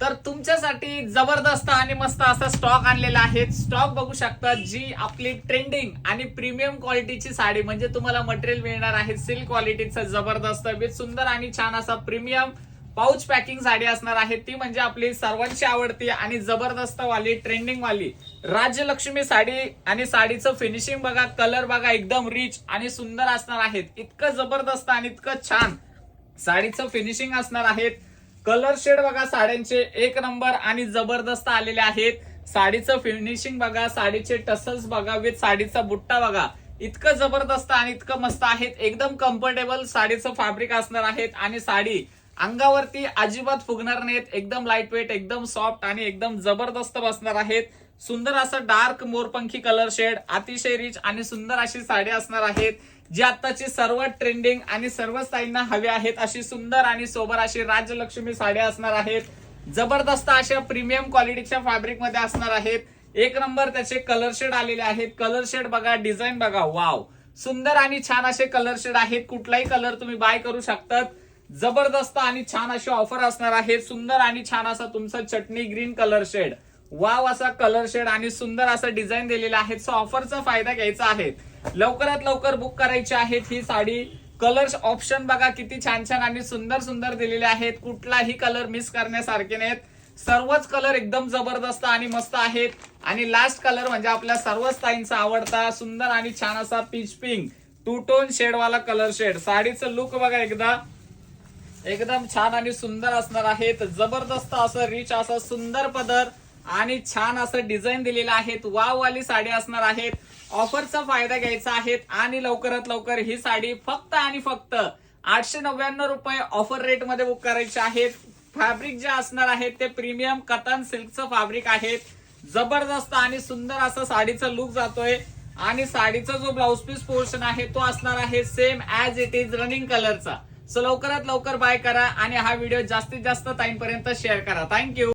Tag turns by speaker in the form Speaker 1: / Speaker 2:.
Speaker 1: तर तुमच्यासाठी जबरदस्त आणि मस्त असा स्टॉक आणलेला आहे. स्टॉक बघू शकता जी आपली ट्रेंडिंग आणि प्रीमियम क्वालिटीची साडी म्हणजे तुम्हाला मटेरियल मिळणार आहे. सिल्क क्वालिटीचं जबरदस्त विथ सुंदर आणि छान असा प्रीमियम पाऊच पॅकिंग साडी असणार आहे. ती म्हणजे आपली सर्वांची आवडती आणि जबरदस्त वाली ट्रेंडिंग वाली राज्यलक्ष्मी साडी आणि साडीचं फिनिशिंग बघा कलर बघा एकदम रिच आणि सुंदर असणार आहेत. इतकं जबरदस्त आणि इतकं छान साडीचं फिनिशिंग असणार आहेत. कलर शेड बघा साड्यांचे एक नंबर आणि जबरदस्त आलेले आहेत. साडीचं फिनिशिंग बघा साडीचे टसल्स बघा विथ साडीचा बुट्टा बघा. इतकं जबरदस्त आणि इतकं मस्त आहेत. एकदम कम्फर्टेबल साडीचं फॅब्रिक असणार आहेत आणि साडी अंगावरती अजिबात फुगणार नाहीत. एकदम लाइट वेट एकदम सॉफ्ट आणि एकदम जबरदस्त बसणार आहेत. सुंदर असं डार्क मोरपंखी कलर शेड अतिशय रिच आणि सुंदर अशी साडी असणार आहेत. जी आताची सर्व ट्रेंडिंग आणि सर्व स्टाईलना हवी आहेत. अशी सुंदर आणि सोबर अशी राजलक्ष्मी साड्या असणार आहेत. जबरदस्त अशा प्रीमियम क्वालिटीच्या फॅब्रिकमध्ये असणार आहेत. एक नंबर त्याचे कलर शेड आलेले आहेत. कलर शेड बघा डिझाईन बघा. वाव सुंदर आणि छान असे कलर शेड आहेत. कुठलाही कलर तुम्ही बाय करू शकतात. जबरदस्त आणि छान अशी ऑफर असणार आहे. सुंदर आणि छान असा तुमचा चटणी ग्रीन कलर शेड. वाव असा कलर शेड आणि सुंदर असं डिझाईन दिलेला आहे. सो ऑफरचा फायदा घ्यायचा आहे. लवकरात लवकर बुक करायची आहेत ही साडी. कलर ऑप्शन बघा किती छान छान आणि सुंदर सुंदर दिलेले आहेत. कुठलाही कलर मिस करण्यासारखे नाहीत. सर्वच कलर एकदम जबरदस्त आणि मस्त आहेत. आणि लास्ट कलर म्हणजे आपल्या सर्व स्टाईलचा आवडता सुंदर आणि छान असा पीच पिंक टू टोन शेडवाला कलर शेड साडीचं लुक बघा एकदा. एकदम छान आणि सुंदर असणार आहेत जबरदस्त असं रिच असं सुंदर पदर आणि छान असं डिझाईन दिलेलं आहेत वाव वाली साडी असणार आहेत ऑफरचा फायदा घ्यायचा आहे आणि लवकरात लवकर ही साडी फक्त आणि फक्त आठशे नव्याण्णव रुपये ऑफर रेटमध्ये बुक करायचे आहेत फॅब्रिक जे असणार आहे ते प्रीमियम कटन सिल्कचं फॅब्रिक आहेत जबरदस्त आणि सुंदर असं साडीचा लुक जातोय. आणि साडीचा जो ब्लाउज पीस पोर्शन आहे तो असणार आहे same as it is running कलरचा सो लवकरात लवकर बाय करा आणि हा व्हिडिओ जास्तीत जास्त ताईंपर्यंत शेअर करा. थँक्यू